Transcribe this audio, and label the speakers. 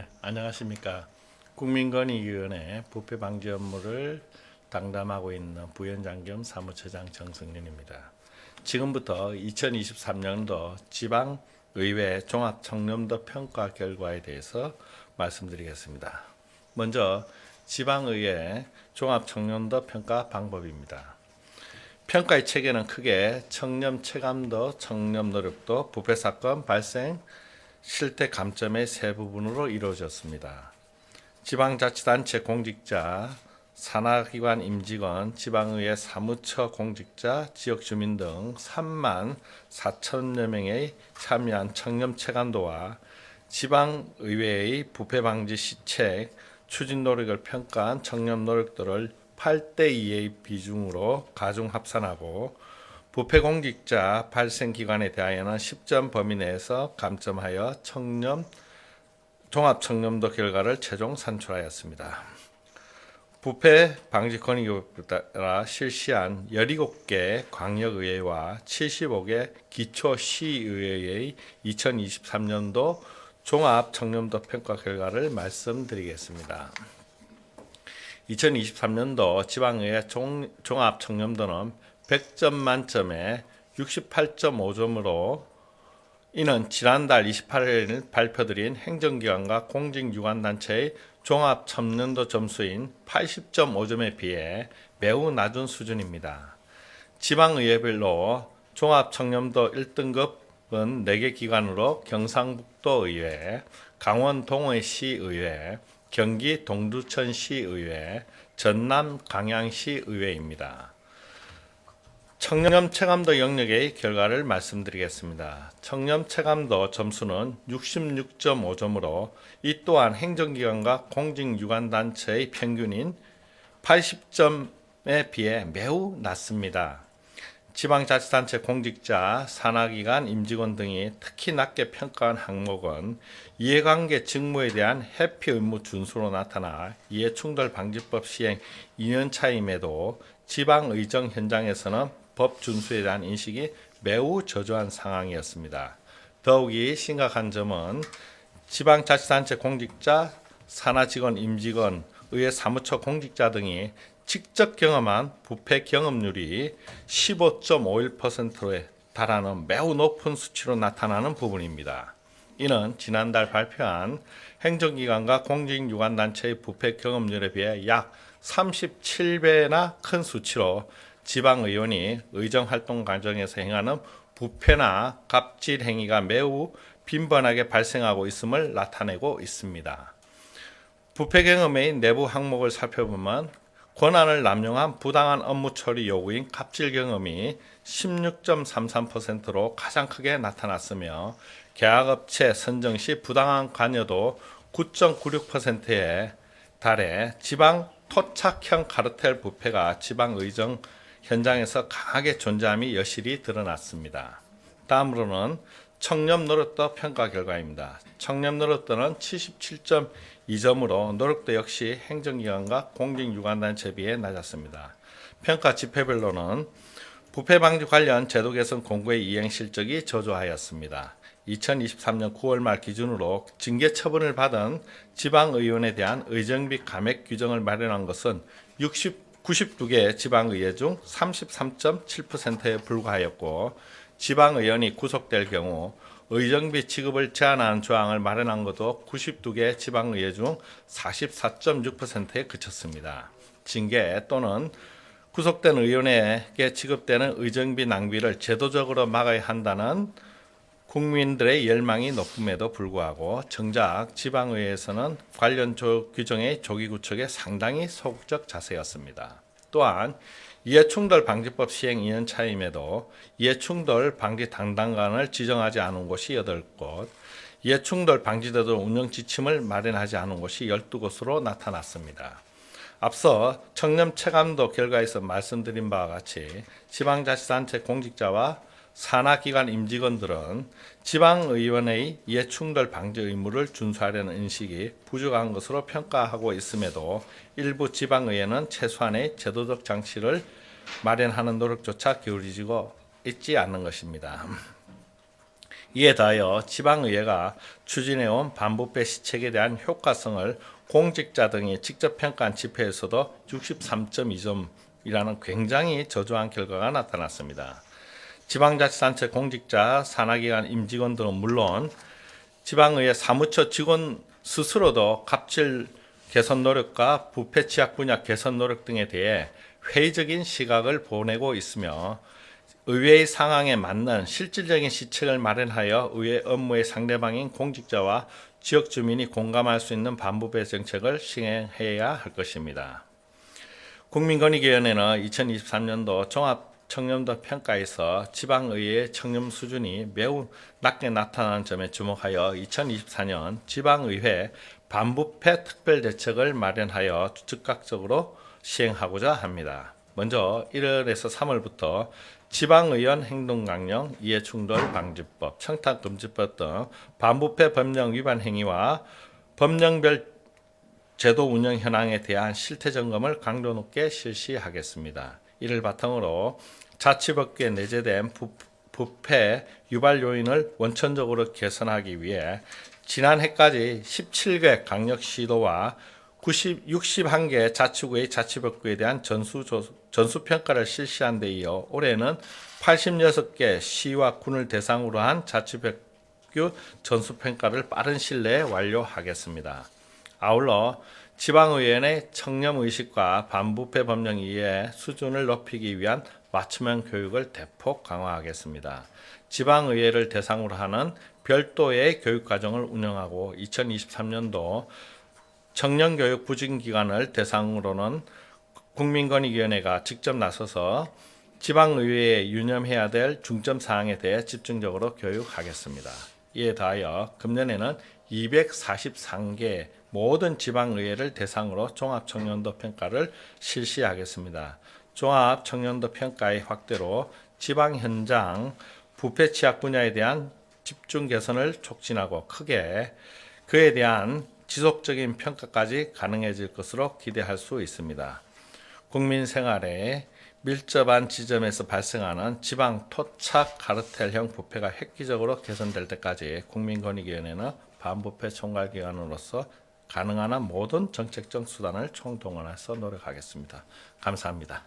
Speaker 1: 예, 안녕하십니까. 국민권익위원회 부패 방지 업무를 담당하고 있는 부위원장 겸 사무처장 정승윤입니다. 지금부터 2023년도 지방 의회 종합 청렴도 평가 결과에 대해서 말씀드리겠습니다. 먼저 지방의회 종합 청렴도 평가 방법입니다. 평가의 체계는 크게 청렴 체감도, 청렴 노력도, 부패 사건 발생, 실태 감점의 세 부분으로 이루어졌습니다. 지방자치단체 공직자, 산하기관 임직원, 지방의회 사무처 공직자, 지역 주민 등 3만 4천여 명의 참여한 청렴 체감도와 지방의회의 부패 방지 시책, 추진 노력을 평가한 청렴 노력들을 8대 2의 비중으로 가중 합산하고 부패 공직자 발생 기관에 대하여는 10점 범위 내에서 감점하여 청렴 종합 청렴도 결과를 최종 산출하였습니다. 부패 방지 권익에 따라 실시한 17개 광역의회와 75개 기초시의회의 2023년도 종합 청렴도 평가 결과를 말씀드리겠습니다. 2023년도 지방의회 종, 종합 청렴도는 100점 만점에 68.5점으로 이는 지난달 28일 발표드린 행정기관과 공직유관단체의 종합 청렴도 점수인 80.5점에 비해 매우 낮은 수준입니다. 지방의회별로 종합 청렴도 1등급은 4개 기관으로 경상북도의회, 강원 동해시의회, 경기 동두천시의회, 전남 강양시의회입니다. 청렴 체감도 영역의 결과를 말씀드리겠습니다. 청렴 체감도 점수는 66.5점으로 이 또한 행정기관과 공직유관단체의 평균인 80점에 비해 매우 낮습니다. 지방자치단체 공직자, 산하기관 임직원 등이 특히 낮게 평가한 항목은 이해관계 직무에 대한 회피 의무 준수로 나타나 이해충돌 방지법 시행 2년 차임에도 지방의정 현장에서는 법 준수에 대한 인식이 매우 저조한 상황이었습니다. 더욱이 심각한 점은 지방자치단체 공직자, 산하직원, 임직원, 의회 사무처 공직자 등이 직접 경험한 부패 경험률이 15.51%에 달하는 매우 높은 수치로 나타나는 부분입니다. 이는 지난달 발표한 행정기관과 공직유관단체의 부패 경험률에 비해 약 37배나 큰 수치로 지방의원이 의정활동 과정에서 행하는 부패나 갑질 행위가 매우 빈번하게 발생하고 있음을 나타내고 있습니다. 부패 경험의 내부 항목을 살펴보면 권한을 남용한 부당한 업무 처리 요구인 갑질 경험이 16.33%로 가장 크게 나타났으며 계약업체 선정 시 부당한 관여도 9.96%에 달해 지방 토착형 카르텔 부패가 지방 의정 현장에서 강하게 존재함이 여실히 드러났습니다. 다음으로는 청렴 노릇도 평가 결과입니다. 청렴 노릇도는 77.2점으로 노릇도 역시 행정기관과 공직유관단체 비해 낮았습니다. 평가 지표별로는 부패 방지 관련 제도 개선 공고의 이행 실적이 저조하였습니다. 2023년 9월 말 기준으로 징계 처분을 받은 지방의원에 대한 의정비 감액 규정을 마련한 것은 60, 92개 지방의회 중 33.7%에 불과하였고 지방의원이 구속될 경우 의정비 지급을 제한하는 조항을 마련한 것도 92개 지방의회 중 44.6%에 그쳤습니다. 징계 또는 구속된 의원에게 지급되는 의정비 낭비를 제도적으로 막아야 한다는 국민들의 열망이 높음에도 불구하고 정작 지방의회에서는 관련 조, 규정의 조기 구축에 상당히 소극적 자세였습니다. 또한 이해충돌 방지법 시행 2년 차임에도 이해충돌 방지 담당관을 지정하지 않은 곳이 8곳, 이해충돌 방지제도 운영 지침을 마련하지 않은 곳이 12곳으로 나타났습니다. 앞서 청렴 체감도 결과에서 말씀드린 바와 같이 지방자치단체 공직자와 산하기관 임직원들은 지방의원의 이해충돌 방지 의무를 준수하려는 인식이 부족한 것으로 평가하고 있음에도 일부 지방의회는 최소한의 제도적 장치를 마련하는 노력조차 기울이지고 있지 않는 것입니다. 이에 더하여 지방의회가 추진해온 반부패 시책에 대한 효과성을 공직자 등이 직접 평가한 지표에서도 63.2점이라는 굉장히 저조한 결과가 나타났습니다. 지방자치단체 공직자, 산하기관 임직원 등은 물론 지방의회 사무처 직원 스스로도 갑질 개선 노력과 부패 취약 분야 개선 노력 등에 대해 회의적인 시각을 보내고 있으며 의회의 상황에 맞는 실질적인 시책을 마련하여 의회 업무의 상대방인 공직자와 지역 주민이 공감할 수 있는 반부패 정책을 시행해야 할 것입니다. 국민권익위원회는 2023년도 종합 청렴도 평가에서 지방의회 청렴 수준이 매우 낮게 나타나는 점에 주목하여 2024년 지방의회 반부패 특별 대책을 마련하여 즉각적으로 시행하고자 합니다. 먼저 1월에서 3월부터 지방의원 행동강령, 이해충돌 방지법, 청탁금지법 등 반부패 법령 위반 행위와 법령별 제도 운영 현황에 대한 실태 점검을 강도 높게 실시하겠습니다. 이를 바탕으로 자치법규에 내재된 부, 부패 유발 요인을 원천적으로 개선하기 위해 지난해까지 17개 강력 시도와 90, 61개 자치구의 자치법규에 대한 전수, 전수 평가를 실시한 데 이어 올해는 86개 시와 군을 대상으로 한 자치법규 전수 평가를 빠른 시일 내에 완료하겠습니다. 아울러 지방의회의 청렴의식과 반부패 법령 이해 수준을 높이기 위한 맞춤형 교육을 대폭 강화하겠습니다. 지방의회를 대상으로 하는 별도의 교육과정을 운영하고 2023년도 청년교육 부진기관을 대상으로는 국민권익위원회가 직접 나서서 지방의회에 유념해야 될 중점 사항에 대해 집중적으로 교육하겠습니다. 이에 더하여 금년에는 243개 모든 지방의회를 대상으로 종합청년도 평가를 실시하겠습니다. 종합청년도 평가의 확대로 지방 현장 부패 취약 분야에 대한 집중 개선을 촉진하고 크게 그에 대한 지속적인 평가까지 가능해질 것으로 기대할 수 있습니다. 국민 생활에 밀접한 지점에서 발생하는 지방 토착 카르텔형 부패가 획기적으로 개선될 때까지 국민권익위원회는 반부패 총괄기관으로서 가능한 한 모든 정책적 수단을 총동원해서 노력하겠습니다. 감사합니다.